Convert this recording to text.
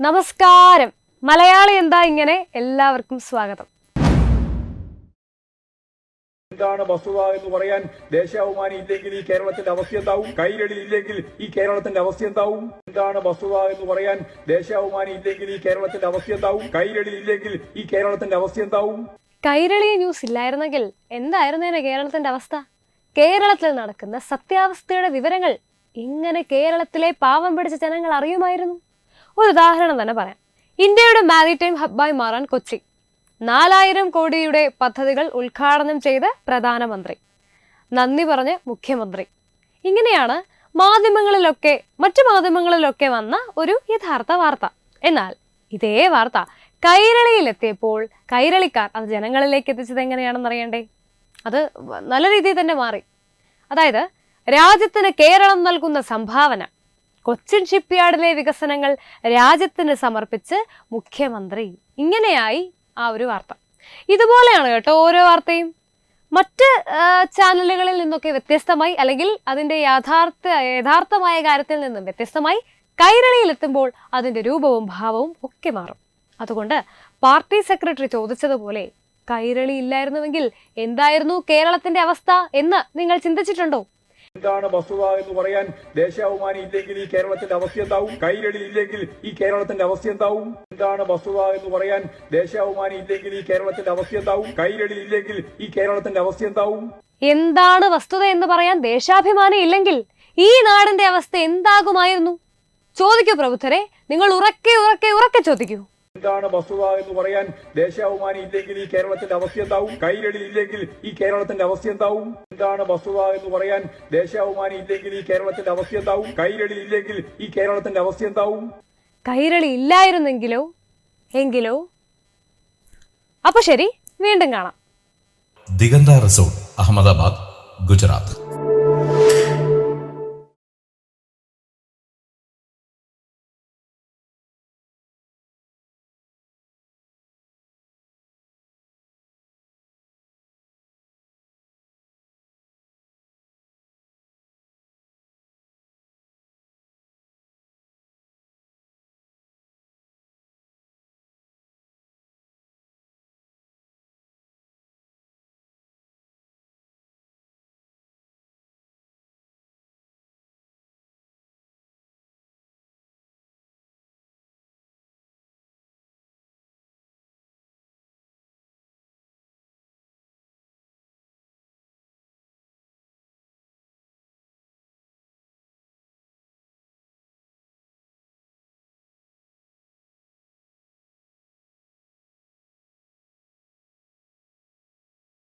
നമസ്കാരം. മലയാളി എന്താ ഇങ്ങനെ എല്ലാവർക്കും സ്വാഗതം. എന്താണ് വസ്തുത എന്ന് പറയാൻ ദേശാഭിമാനി ഇല്ലെങ്കിൽ ഈ കേരളത്തിന്റെ അവസ്ഥ എന്താവും? കൈരളി ഇല്ലെങ്കിൽ ഈ കേരളത്തിന്റെ അവസ്ഥ എന്താവും? എന്താണ് വസ്തുത എന്ന് പറയാൻ ദേശാഭിമാനി ഇല്ലെങ്കിൽ ഈ കേരളത്തിന്റെ അവസ്ഥ എന്താവും? കൈരളി ഇല്ലെങ്കിൽ ഈ കേരളത്തിന്റെ അവസ്ഥ എന്താവും? കൈരളി ന്യൂസ് ഇല്ലായിരുന്നെങ്കിൽ എന്തായിരുന്നേനെ കേരളത്തിന്റെ അവസ്ഥ? കേരളത്തിൽ നടക്കുന്ന സത്യാവസ്ഥയുടെ വിവരങ്ങൾ ഇങ്ങനെ കേരളത്തിലെ പാവം പിടിച്ച ജനങ്ങൾ അറിയുമായിരുന്നു. ഒരു ഉദാഹരണം തന്നെ പറയാം. ഇന്ത്യയുടെ മാരിടൈം ഹബ്ബായി മാറാൻ കൊച്ചി. നാലായിരം കോടിയുടെ പദ്ധതികൾ ഉദ്ഘാടനം ചെയ്ത് പ്രധാനമന്ത്രി. നന്ദി പറഞ്ഞ് മുഖ്യമന്ത്രി. ഇങ്ങനെയാണ് മാധ്യമങ്ങളിലൊക്കെ മറ്റു മാധ്യമങ്ങളിലൊക്കെ വന്ന ഒരു യഥാർത്ഥ വാർത്ത. എന്നാൽ ഇതേ വാർത്ത കൈരളിയിലെത്തിയപ്പോൾ കൈരളിക്കാർ അത് ജനങ്ങളിലേക്ക് എത്തിച്ചത് എങ്ങനെയാണെന്ന് അറിയണ്ടേ? അത് നല്ല രീതിയിൽ തന്നെ മാറി. അതായത് രാജ്യത്തിന് കേരളം നൽകുന്ന സംഭാവന കൊച്ചിൻ ഷിപ്പ്യാർഡിലെ വികസനങ്ങൾ രാജ്യത്തിന് സമർപ്പിച്ച് മുഖ്യമന്ത്രി ഇങ്ങനെയായി ആ ഒരു വാർത്ത. ഇതുപോലെയാണ് കേട്ടോ ഓരോ വാർത്തയും. മറ്റ് ചാനലുകളിൽ നിന്നൊക്കെ വ്യത്യസ്തമായി അല്ലെങ്കിൽ അതിന്റെ യാഥാർത്ഥ യഥാർത്ഥമായ കാര്യത്തിൽ നിന്നും വ്യത്യസ്തമായി കൈരളിയിലെത്തുമ്പോൾ അതിന്റെ രൂപവും ഭാവവും ഒക്കെ മാറും. അതുകൊണ്ട് പാർട്ടി സെക്രട്ടറി ചോദിച്ചതുപോലെ കൈരളി ഇല്ലായിരുന്നുവെങ്കിൽ എന്തായിരുന്നു കേരളത്തിന്റെ അവസ്ഥ എന്ന് നിങ്ങൾ ചിന്തിച്ചിട്ടുണ്ടോ? എന്താണ് വസ്തുത എന്ന് പറയാൻ ദേശാഭിമാനി ഇല്ലെങ്കിൽ ഈ കേരളത്തിന്റെ അവസ്ഥ എന്താവും? കൈരളി ഇല്ലെങ്കിൽ ഈ കേരളത്തിന്റെ അവസ്ഥ എന്താവും? എന്താണ് വസ്തുത എന്ന് പറയാൻ ദേശാഭിമാനി ഇല്ലെങ്കിൽ ഈ കേരളത്തിന്റെ അവസ്ഥ എന്താവും? കൈരളി ഇല്ലെങ്കിൽ ഈ കേരളത്തിന്റെ അവസ്ഥ എന്താവും? എന്താണ് വസ്തുത എന്ന് പറയാൻ ദേശാഭിമാനി ഇല്ലെങ്കിൽ ഈ നാടിന്റെ അവസ്ഥ എന്താകുമായിരുന്നു? ചോദിക്കൂ പ്രബുദ്ധരെ. നിങ്ങൾ ഉറക്കെ ഉറക്കെ ഉറക്കെ ചോദിക്കൂ. എന്താണ് വസ്തുത എന്ന് പറയാൻ ദേശാഭിമാനി ഇല്ലെങ്കിൽ ഈ കേരളത്തിന്റെ അവസ്ഥ എന്താവും? കൈരളി ഇല്ലെങ്കിൽ ഈ കേരളത്തിന്റെ അവസ്ഥ എന്താവും? എന്താണ് വസ്തുത എന്ന് പറയാൻ ദേശാഭിമാനി ഇല്ലെങ്കിൽ ഈ കേരളത്തിന്റെ അവസ്ഥ എന്താവും? കൈരളി ഇല്ലെങ്കിൽ ഈ കേരളത്തിന്റെ അവസ്ഥ എന്താവും? കൈരളി ഇല്ലായിരുന്നെങ്കിലോ? എങ്കിലോ? അപ്പൊ ശരി വീണ്ടും കാണാം. ദിഗന്ത റിസോർട്ട് അഹമ്മദാബാദ് ഗുജറാത്ത്.